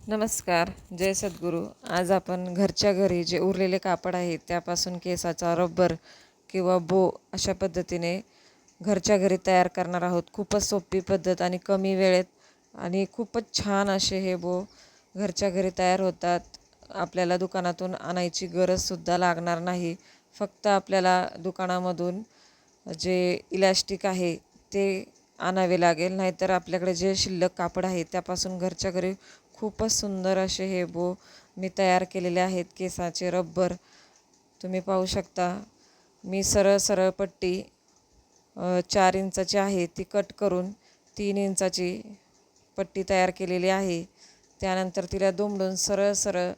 नमस्कार जय सद्गुरू. आज आपण घरच्या घरी जे उरलेले कापड आहे त्यापासून केसाचा रब्बर किंवा बो अशा पद्धतीने घरच्या घरी तयार करणार आहोत. खूपच सोपी पद्धत आणि कमी वेळेत आणि खूपच छान असे हे बो घरच्या घरी तयार होतात. आपल्याला दुकानातून आणायची गरजसुद्धा लागणार नाही. फक्त आपल्याला दुकानामधून जे इलॅस्टिक आहे ते आणावे लागेल. नाहीतर आपल्याकडे जे शिल्लक कापड आहे त्यापासून घरच्या घरी खूपच सुंदर असे हे बो मी तयार केलेले आहेत. केसाचे रब्बर तुम्ही पाहू शकता. मी सरळ सरळ पट्टी चार इंचाची आहे. ती कट करून तीन इंचाची पट्टी तयार केलेली आहे. त्यानंतर तिला दुमडून सरळ सरळ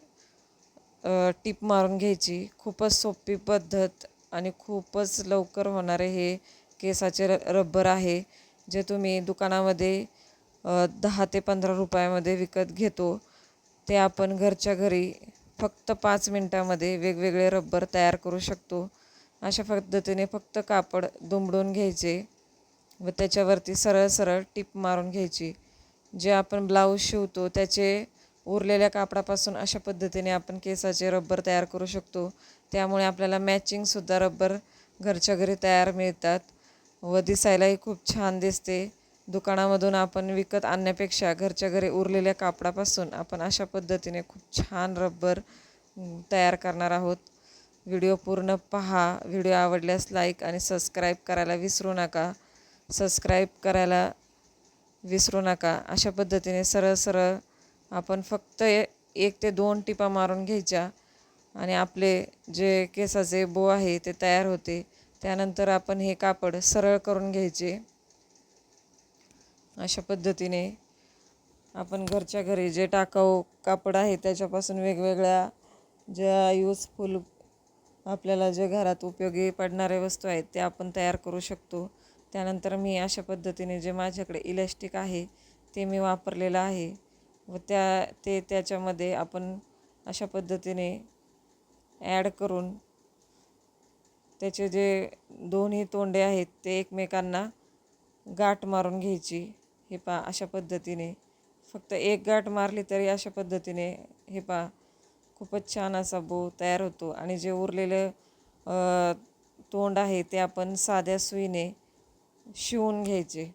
टीप मारून घ्यायची. खूपच सोपी पद्धत आणि खूपच लवकर होणारे हे केसाचे र रब्बर आहे. जे तुम्ही दुकानामध्ये दहा ते पंधरा रुपयामध्ये विकत घेतो. ते आपण घरच्या घरी फक्त पाच मिनटामध्ये वेगवेगळे रब्बर तयार करू शकतो. अशा पद्धतीने फक्त कापड दुमडून घ्यायचे व त्याच्यावरती सरळ सरळ टीप मारून घ्यायची. जे आपण ब्लाऊज शिवतो त्याचे उरलेल्या कापडापासून अशा पद्धतीने आपण केसाचे रब्बर तयार करू शकतो. त्यामुळे आपल्याला मॅचिंगसुद्धा रब्बर घरच्या घरी तयार मिळतात व दिसायलाही खूप छान दिसते. दुकानामधून आपण विकत आणण्यापेक्षा घरच्या घरी उरलेल्या कापडापासून आपण अशा पद्धतीने खूप छान रब्बर तयार करणार आहोत. व्हिडिओ पूर्ण पहा. व्हिडिओ आवडल्यास लाईक आणि सबस्क्राईब करायला विसरू नका. सबस्क्राईब करायला विसरू नका. अशा पद्धतीने सरळ सरळ आपण फक्त एक ते दोन टिपा मारून घ्यायच्या आणि आपले जे केसाचे बो आहे ते तयार होते. त्यानंतर आपण हे कापड सरळ करून घ्यायचे. अशा पद्धतीने आपण घरच्या घरी जे टाकाऊ कापड आहे त्याच्यापासून वेगवेगळ्या ज्या यूजफुल आपल्याला जे घरात उपयोगी पडणाऱ्या वस्तू आहेत ते आपण तयार करू शकतो. त्यानंतर मी अशा पद्धतीने जे माझ्याकडे इलॅस्टिक आहे ते मी वापरलेलं आहे व त्या ते त्याच्यामध्ये आपण अशा पद्धतीने ॲड करून त्याचे जे दोन्ही तोंडे आहेत ते एकमेकांना गाठ मारून घ्यायची. हे पा अशा पद्धतीने. फक्त एक गाठ मारली तरी अशा पद्धतीने हे पा खूपच छान असा बो तयार होतो. आणि जे उरलेलं तोंड आहे ते आपण साध्या सुईने शिवून घ्यायचे.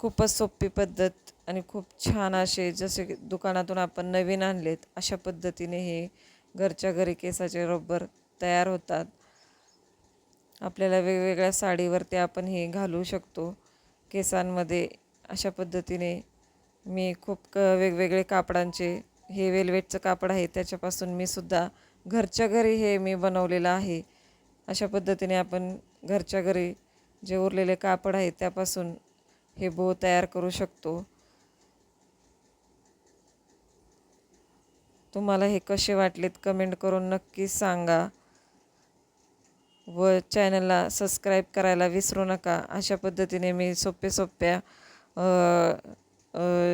खूपच सोपी पद्धत आणि खूप छान असे जसे की दुकानातून आपण नवीन आणलेत अशा पद्धतीने हे घरच्या घरी केसाचे रब्बर तयार होतात. आपल्याला वेगवेगळ्या साडीवर ते आपण हे घालू शकतो. केसांमध्ये अशा पद्धतीने मी खूप क वेगवेगळे कापडांचे हे वेल्वेटचं कापड आहे त्याच्यापासून मी सुद्धा घरच्या घरी हे मी बनवलेलं आहे. अशा पद्धतीने आपण घरच्या घरी जे उरलेले कापड आहे त्यापासून हे बो तयार करू शकतो. तुम्हाला हे कसे वाटलेत कमेंट करून नक्की सांगा. व चॅनलला सबस्क्राईब करायला विसरू नका. अशा पद्धतीने मी सोप्या सोप्या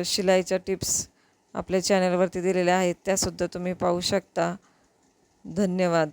शिलाईच्या टिप्स आपल्या चॅनलवरती दिलेल्या आहेत त्यासुद्धा तुम्ही पाहू शकता. धन्यवाद.